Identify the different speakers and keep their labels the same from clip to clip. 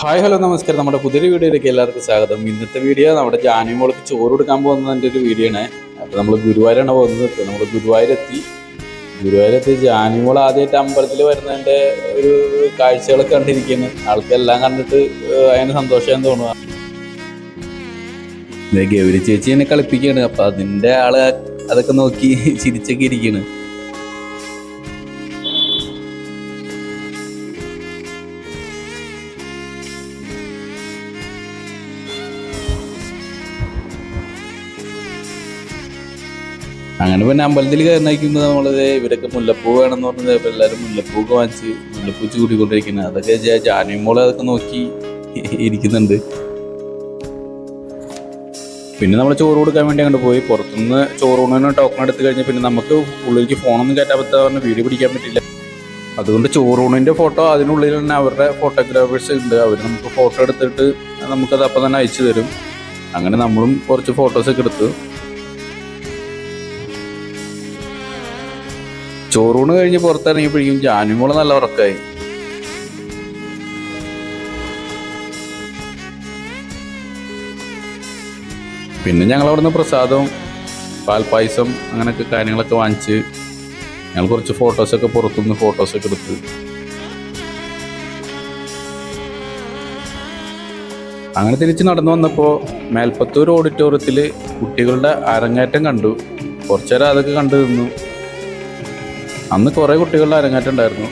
Speaker 1: Hi hello നമസ്കാരം. നമ്മുടെ പുതിയൊരു വീഡിയോയിലേക്ക് എല്ലാവർക്കും സ്വാഗതം. ഇന്നത്തെ വീഡിയോ നമ്മുടെ ജാനുമോൾക്ക് ചോറ് കൊടുക്കാൻ പോകുന്നതിന്റെ ഒരു വീഡിയോ ആണ് അപ്പോൾ നമ്മൾ ഗുരുവായൂരാണ് പോകുന്നത്. നമ്മൾ ഗുരുവായൂരെത്തി. ഗുരുവായൂരെത്തി. ജാനുമോൾ ആദ്യമായിട്ട് അമ്പലത്തിൽ വരുന്നതിന്റെ ഒരു കാഴ്ചകളൊക്കെ കണ്ടിരിക്കുന്നു ആൾക്കെല്ലാം കണ്ടിട്ട് അതിന് സന്തോഷം തോന്നുക ഗൗരി ചേച്ചി എന്നെ കളിപ്പിക്കുകയാണ്. അപ്പോൾ അതിന്റെ ആൾ അതൊക്കെ നോക്കി ചിരിച്ചൊക്കെ ഇരിക്കുകയാണ്. അങ്ങനെ പിന്നെ അമ്പലത്തിൽ കയറിക്കുമ്പോൾ നമ്മളത് ഇവരൊക്കെ മുല്ലപ്പൂ വേണമെന്ന് പറഞ്ഞത് എല്ലാവരും മുല്ലപ്പൂക്ക് വാങ്ങിച്ച് മുല്ലപ്പൂ ചൂടിക്കൊണ്ടിരിക്കുന്നത് അതൊക്കെ ജാ- മോളെ അതൊക്കെ നോക്കി ഇരിക്കുന്നുണ്ട്. പിന്നെ നമ്മൾ ചോറ് കൊടുക്കാൻ വേണ്ടി അങ്ങോട്ട് പോയി. പുറത്തുനിന്ന് ചോറ് കൊണ്ടുവന്ന് ടോക്കൺ എടുത്ത് കഴിഞ്ഞാൽ പിന്നെ നമുക്ക് ഉള്ളിലേക്ക് ഫോണൊന്നും കയറ്റാൻ പറ്റാതെ പറഞ്ഞ് വീഡിയോ പിടിക്കാൻ പറ്റില്ല. അതുകൊണ്ട് ചോറൂണിന്റെ ഫോട്ടോ അതിനുള്ളിൽ തന്നെ അവരുടെ ഫോട്ടോഗ്രാഫേഴ്സ് ഉണ്ട്. അവർ നമുക്ക് ഫോട്ടോ എടുത്തിട്ട് നമുക്കത് അപ്പം തന്നെ അയച്ചു തരും. അങ്ങനെ നമ്മളും കുറച്ച് ഫോട്ടോസൊക്കെ എടുത്തു. ചോറൂണ് കഴിഞ്ഞ് പുറത്തിറങ്ങിയപ്പോഴേക്കും ജാനുമോൾ നല്ല ഉറക്കായി. പിന്നെ ഞങ്ങൾ അവിടുന്ന് പ്രസാദവും പാൽപ്പായസം അങ്ങനെയൊക്കെ കാര്യങ്ങളൊക്കെ വാങ്ങിച്ച് ഞങ്ങൾ കുറച്ച് ഫോട്ടോസൊക്കെ പുറത്തുനിന്ന് ഫോട്ടോസൊക്കെ എടുത്ത്. അങ്ങനെ തിരിച്ച് നടന്നു വന്നപ്പോൾ മേൽപ്പത്തൂർ ഓഡിറ്റോറിയത്തിൽ കുട്ടികളുടെ അരങ്ങേറ്റം കണ്ടു. കുറച്ചേരം അതൊക്കെ കണ്ടു നിന്നു. അന്ന് കുറേ കുട്ടികളുടെ അരങ്ങേറ്റം ഉണ്ടായിരുന്നു.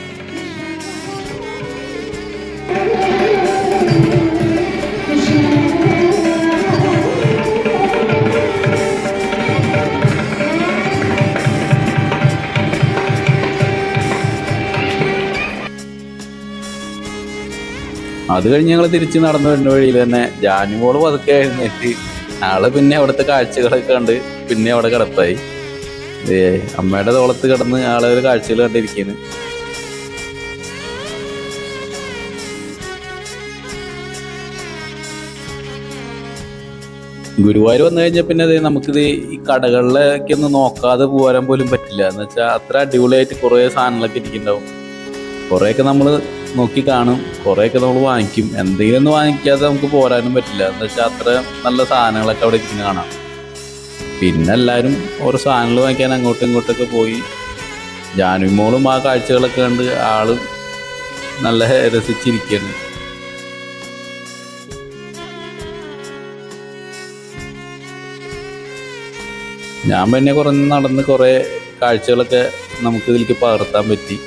Speaker 1: അത് കഴിഞ്ഞ് ഞങ്ങൾ തിരിച്ച് നടന്നു വരുന്ന വഴിയിൽ തന്നെ ജാനുമോൾ പതുക്കെ എഴുന്നേറ്റ്. ആൾ പിന്നെ അവിടുത്തെ കാഴ്ചകളൊക്കെ കണ്ട് പിന്നെ അവിടെ കിടപ്പായി അമ്മയുടെ തോളത്ത് കിടന്ന് ആളെ ഒരു കാഴ്ചകൾ കണ്ടിരിക്കുന്നു ഗുരുവായൂർ വന്നു കഴിഞ്ഞാൽ പിന്നെ അത് നമുക്കിത് ഈ കടകളിലൊക്കെ ഒന്ന് നോക്കാതെ പോരാൻ പോലും പറ്റില്ല. എന്ന് വെച്ചാൽ അത്ര അടിപൊളിയായിട്ട് കുറേ സാധനങ്ങളൊക്കെ ഇരിക്കുന്നുണ്ടാവും. കുറേയൊക്കെ നമ്മൾ നോക്കി കാണും. കുറേയൊക്കെ നമ്മൾ വാങ്ങിക്കും. എന്തെങ്കിലും ഒന്ന് വാങ്ങിക്കാതെ നമുക്ക് പോരാനും പറ്റില്ല. എന്ന് വെച്ചാൽ അത്ര നല്ല സാധനങ്ങളൊക്കെ അവിടെ ഇരിക്കുന്നത് കാണാം. പിന്നെ എല്ലാവരും ഓരോ സാധനങ്ങൾ വാങ്ങിക്കാൻ അങ്ങോട്ടും ഇങ്ങോട്ടൊക്കെ പോയി. ജാനുമോളും ആ കാഴ്ചകളൊക്കെ കണ്ട് ആൾ നല്ല രസിച്ചിരിക്കുകയാണ് ഞാൻ പിന്നെ കുറേ നടന്ന് കുറേ കാഴ്ചകളൊക്കെ നമുക്ക് ഇതിലേക്ക് പകർത്താൻ പറ്റി.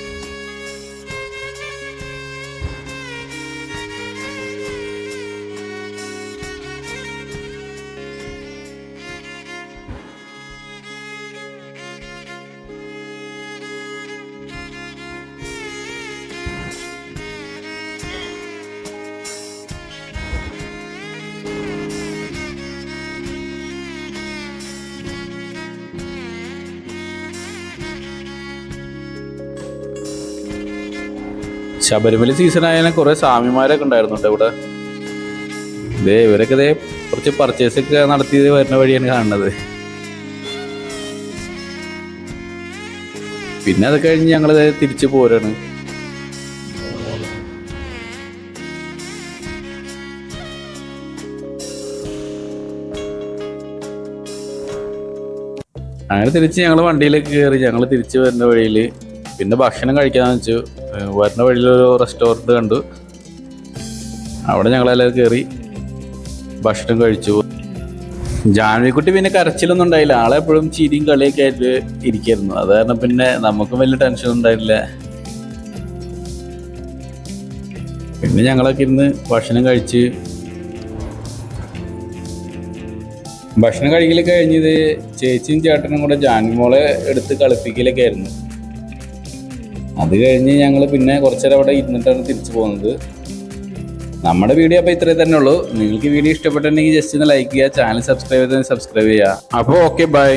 Speaker 1: ശബരിമല സീസൺ ആയാലും കുറെ സ്വാമിമാരൊക്കെ ഉണ്ടായിരുന്നു ഇവിടെ. ഇതേ ഇവരൊക്കെ ഇതേ കുറച്ച് പർച്ചേസ് ഒക്കെ നടത്തിയത് വരുന്ന വഴിയാണ് കാണുന്നത്. പിന്നെ അത് കഴിഞ്ഞ് ഞങ്ങൾ തിരിച്ചു പോരാണ്. അങ്ങനെ തിരിച്ച് ഞങ്ങൾ വണ്ടിയിലേക്ക് കയറി ഞങ്ങൾ തിരിച്ചു വരുന്ന വഴിയിൽ പിന്നെ ഭക്ഷണം കഴിക്കാന്ന് വെച്ചു. വരുന്ന വഴിയിലൊരു റെസ്റ്റോറന്റ് കണ്ടു. അവിടെ ഞങ്ങളെല്ലാം കയറി ഭക്ഷണം കഴിച്ചു. ജാൻവിക്കുട്ടി പിന്നെ കരച്ചിലൊന്നും ഉണ്ടായില്ല. ആളെ എപ്പോഴും ചിരിയും കളിയൊക്കെ ആയിട്ട് ഇരിക്കായിരുന്നു. അത് കാരണം പിന്നെ നമുക്കും വലിയ ടെൻഷൻ ഉണ്ടായില്ല പിന്നെ ഞങ്ങളൊക്കെ ഇരുന്ന് ഭക്ഷണം കഴിച്ച് ഭക്ഷണം കഴിക്കലൊക്കെ കഴിഞ്ഞത് ചേച്ചിയും ചേട്ടനും കൂടെ ജാൻമോളെ എടുത്ത് കളിപ്പിക്കലൊക്കെ ആയിരുന്നു. അത് കഴിഞ്ഞ് ഞങ്ങൾ പിന്നെ കുറച്ചേരം അവിടെ ഇരുന്നിട്ടാണ് തിരിച്ചു പോകുന്നത്. നമ്മുടെ വീഡിയോ അപ്പോൾ ഇത്രേ തന്നെ ഉള്ളൂ. നിങ്ങൾക്ക് വീഡിയോ ഇഷ്ടപ്പെട്ടിട്ടുണ്ടെങ്കിൽ ജസ്റ്റ് ഒന്ന് ലൈക്ക് ചെയ്യുക ചാനൽ സബ്സ്ക്രൈബ് ചെയ്താൽ സബ്സ്ക്രൈബ് ചെയ്യുക. അപ്പോൾ ഓക്കെ ബൈ